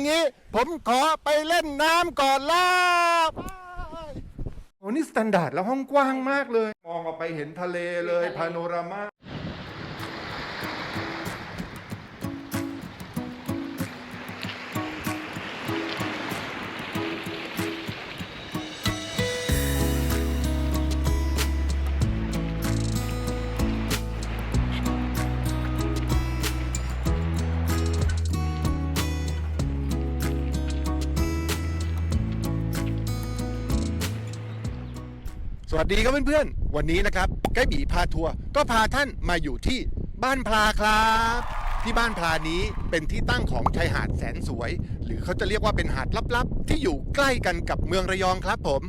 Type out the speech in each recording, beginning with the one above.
อย่างนี้ ผมขอไปเล่นน้ำก่อนลาโอ้นี่สแตนดาร์ดแล้วห้องกว้างมากเลย มองออกไปเห็นทะเลเลยพาโนรามา สวัสดีครับเพื่อนๆ วันนี้นะครับไก่บีพาทัวร์ก็พาท่านมาอยู่ที่บ้านพลาครับ ที่บ้านพลานี้เป็นที่ตั้งของชายหาดแสนสวย หรือเขาจะเรียกว่าเป็นหาดลับๆ ที่อยู่ใกล้กันกับเมืองระยองครับผม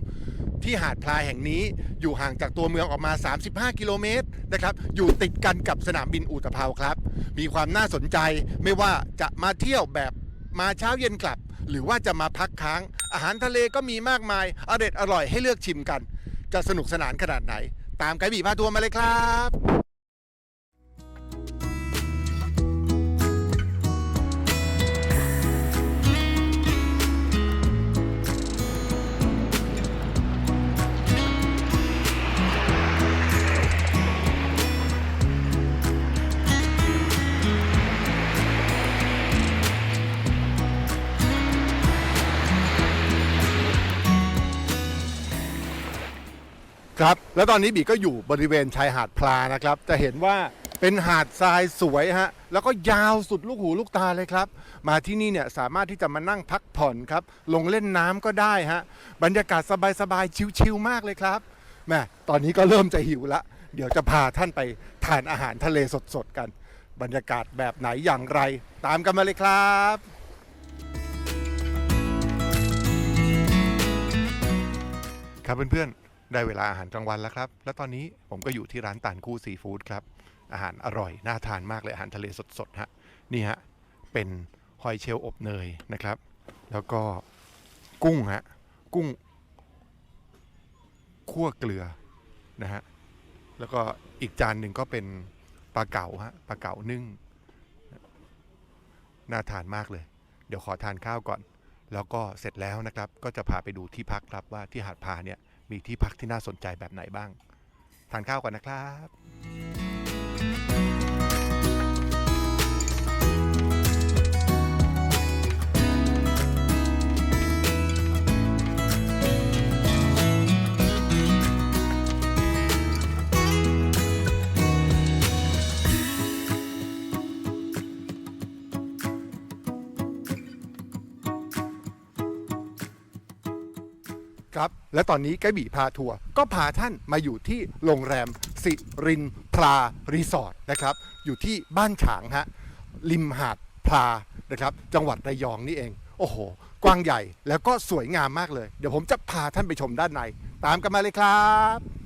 ที่หาดพลาแห่งนี้อยู่ห่างจากตัวเมืองออกมา 35 กิโลเมตรนะครับอยู่ติดกันกับสนามบินอุตภาวครับ มีความน่าสนใจไม่ว่าจะมาเที่ยวแบบมาเช้าเย็นกลับ หรือว่าจะมาพักค้าง อาหารทะเลก็มีมากมายอร่อยอร่อยให้เลือกชิมกัน จะสนุกสนานขนาดไหน ตามไกด์บีพาทัวร์มาเลยครับ ครับ แล้วตอนนี้บีก็อยู่บริเวณชายหาดพลานะครับ จะเห็นว่าเป็นหาดทรายสวยฮะ แล้วก็ยาวสุดลูกหูลูกตาเลยครับ มาที่นี่เนี่ยสามารถที่จะมานั่งพักผ่อนครับ ลงเล่นน้ำก็ได้ฮะ บรรยากาศสบายๆ ชิลๆมากเลยครับแม่ตอนนี้ก็เริ่มจะหิวละ เดี๋ยวจะพาท่านไปทานอาหารทะเลสดๆกัน บรรยากาศแบบไหนอย่างไร ตามกันมาเลยครับ ครับเพื่อนๆ ได้เวลาอาหารกลางวันแล้วครับ แล้วตอนนี้ผมก็อยู่ที่ร้านตานคู่ซีฟู้ดครับ อาหารอร่อย น่าทานมากเลย อาหารทะเลสดๆฮะ นี่ฮะ เป็นหอยเชลล์อบเนยนะครับ แล้วก็กุ้งฮะ กุ้งคั่วเกลือนะฮะ แล้วก็อีกจานหนึ่งก็เป็นปลาเก๋าฮะ ปลาเก๋านึ่ง น่าทานมากเลย เดี๋ยวขอทานข้าวก่อน แล้วก็เสร็จแล้วนะครับ ก็จะพาไปดูที่พักครับว่าที่หาดพาเนี่ย มีที่พักที่น่าสนใจแบบไหนบ้าง ทานข้าวก่อนนะครับ ครับ และตอนนี้ไกด์บีพาทัวร์ก็พาท่านมาอยู่ที่โรงแรมสิรินพลารีสอร์ทนะครับ อยู่ที่บ้านฉางฮะริมหาดพลานะครับ จังหวัดระยองนี่เอง โอ้โห กว้างใหญ่แล้วก็สวยงามมากเลย เดี๋ยวผมจะพาท่านไปชมด้านใน ตามกันมาเลยครับ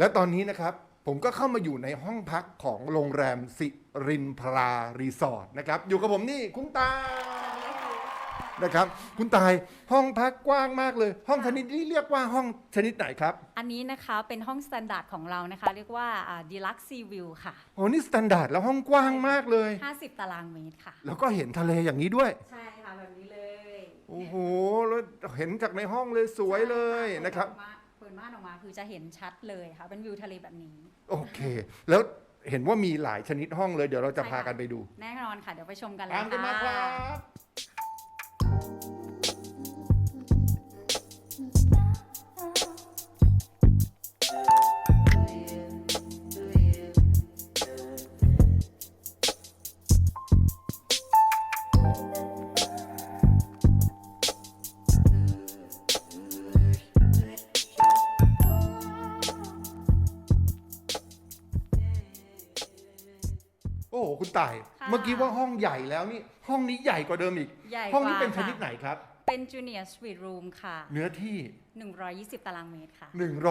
และตอนนี้นะครับผมก็เข้ามาอยู่ในห้องพักของโรงแรมสิรินพรารีสอร์ทนะครับ อยู่กับผมนี่คุณตายนะครับ คุณตายห้องพักกว้างมากเลย ห้องชนิดนี้เรียกว่าห้องชนิดไหนครับ อันนี้นะคะเป็นห้องสแตนดาร์ดของเรานะคะ เรียกว่าดีลักซีวิวค่ะ โอ้นี่สแตนดาร์ดแล้วห้องกว้างมากเลย 50 ตารางเมตรค่ะ แล้วก็เห็นทะเลอย่างนี้ด้วย ใช่ค่ะแบบนี้เลย โอ้โหแล้วเห็นจากในห้องเลยสวยเลยนะครับ เปิดมาเปิดม่านออกมา คือจะเห็นชัดเลยค่ะเป็นวิวทะเลแบบนี้ โอเค แล้วเห็นว่ามีหลายชนิดห้องเลย เดี๋ยวเราจะพากันไปดู แน่นอนค่ะ เดี๋ยวไปชมกันเลยตามกันมาคค่ะรับ คุณต่าย ค่ะ เมื่อกี้ว่าห้องใหญ่แล้วนี่ห้องนี้ใหญ่กว่าเดิมอีก ใหญ่ห้องนี้กว่าเป็นชค่ะนิดไหนครับ เป็นจูเนียร์สวีทรูมค่ะ เนื้อที่ 120 ตารางเมตรค่ะ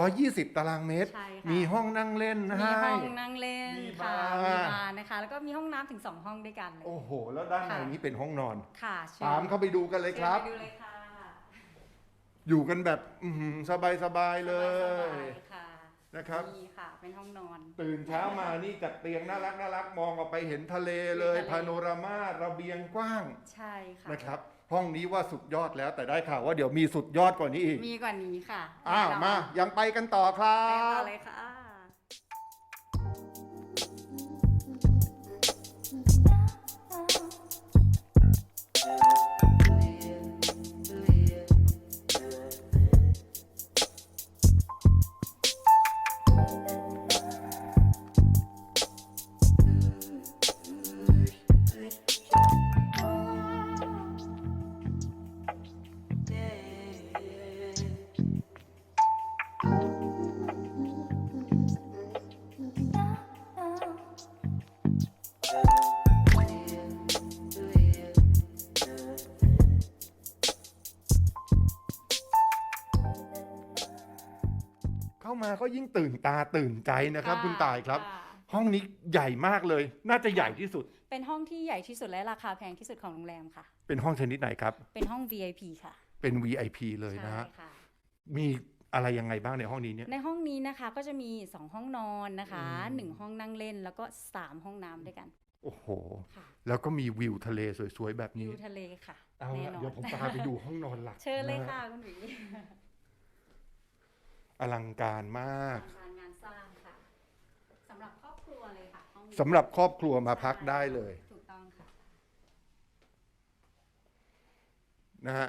120 ตารางเมตร ใช่ค่ะ มีห้องนั่งเล่นมีให้ ห้องนั่งเล่นมีค่ะ บาร์ มีบาร์นะคะ แล้วก็มีห้องน้ำถึง 2 ห้องด้วยกันเลย โอ้โห แล้วด้านในค่ะ นี้เป็นห้องนอน ค่ะเชิญตามเข้าไปดูกันเลยครับชิญไปดูเลยค่ะอยู่กันแบบสบายสบายๆเลสยบายๆค่ะ นะครับนี่ค่ะ เป็นห้องนอน ตื่นเช้ามานี่จัดเตียงน่ารักน่ารักมองออกไปเห็นทะเลเลยเห็นทะเล พาโนรามาระเบียงกว้างใช่ค่ะ นะครับ ห้องนี้ว่าสุดยอดแล้วแต่ได้ข่าวว่าเดี๋ยวมีสุดยอดกว่านี้อีกมีกว่านี้ค่ะอ้าวแน่นนมายังไปกันต่อครัไปกันต่อบ เลยค่ะ เข้ามาก็ยิ่งตื่นตาตื่นใจนะครับ คุณตายครับะห้องนี้ใหญ่มากเลย น่าจะใหญ่ที่สุด เป็นห้องที่ใหญ่ที่สุดและราคาแพงที่สุดของโรงแรมค่ะ เป็นห้องชนิดไหนครับ เป็นห้อง VIP ค่ะเป็น VIP เลยนะใช่ฮะค่ะมีอะไรยังไงบ้างในห้องนี้เนี่ย ในห้องนี้นะคะก็จะมี 2 ห้องนอนนะคะ1ห้องนั่งเล่นแล้วก็ 3 ห้องน้ำด้วยกัน โอ้โห ค่ะ แล้วก็มีวิวทะเลสวยๆ แบบวินี้ วทะเลค่ะเอาแน่ละนอนเดี๋ยวผมพาไปดูห้องนอนหลักเชิญเลยนฮค่ะคุณหวีอลังการมากการงานสร้างค่ะสำหรับครอบครัวเลยค่ะห้องนี้สำหรับครอบครัวมาพักได้เลยถูกต้องค่ะ นะฮะ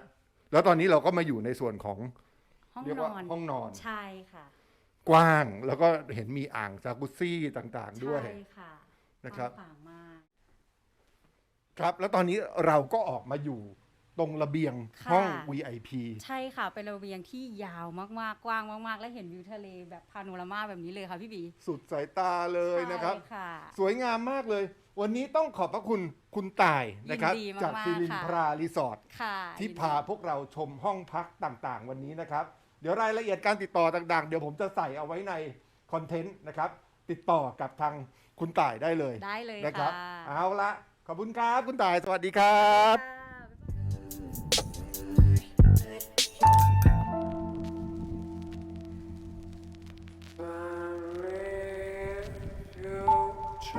แล้วตอนนี้เราก็มาอยู่ในส่วนของห้องเรียกนว่าอนห้องนอน ใช่ค่ะกว้างแล้วก็เห็นมีอ่างจากุซซี่ต่างๆด้วย ใช่ค่ะ นะครับกว้างขวางมากครับ แล้วตอนนี้เราก็ออกมาอยู่ตรงระเบียงค่ะห้อง VIP ใช่ค่ะ เป็นระเบียงที่ยาวมากๆ กว้างมาก ๆ และเห็นวิวทะเลแบบพาโนรามาแบบนี้เลยค่ะพี่บี สุดสายตาเลยนะครับใช่ค่ะสวยงามมากเลย วันนี้ต้องขอบพระคุณคุณต่ายนะครับยินดีมากๆจากซิลินค่ะพรารีสอร์ทค่ะที่ยินดีพาพวกเราชมห้องพักต่างๆ วันนี้นะครับ เดี๋ยวรายละเอียดการติดต่อต่างๆ เดี๋ยวผมจะใส่เอาไว้ในคอนเทนต์นะครับ ติดต่อกับทาง คุณต่ายได้เลยได้เลยนะครับค่ะเอาละขอบคุณครับ คุณต่ายสวัสดีครับ ค่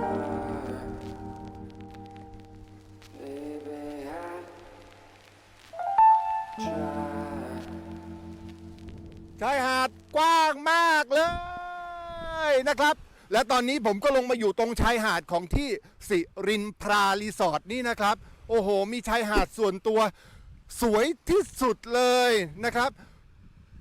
ะชายหาดกว้างมากเลยนะครับ และตอนนี้ผมก็ลงมาอยู่ตรงชายหาดของที่สิรินพรารีสอร์ทนี่นะครับ โอ้โห มีชายหาดส่วนตัวสวยที่สุดเลยนะครับ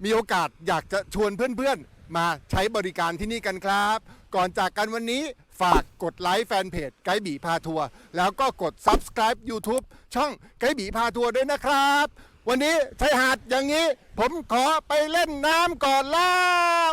มีโอกาสอยากจะชวนเพื่อนๆ มาใช้บริการที่นี่กันครับ ก่อนจากกันวันนี้ฝากกดไลค์แฟนเพจไกด์บีพาทัวร์แล้วก็กด Subscribe YouTube ช่องไกด์บีพาทัวร์ด้วยนะครับ วันนี้ชายหาดอย่างนี้ ผมขอไปเล่นน้ำก่อนแล้ว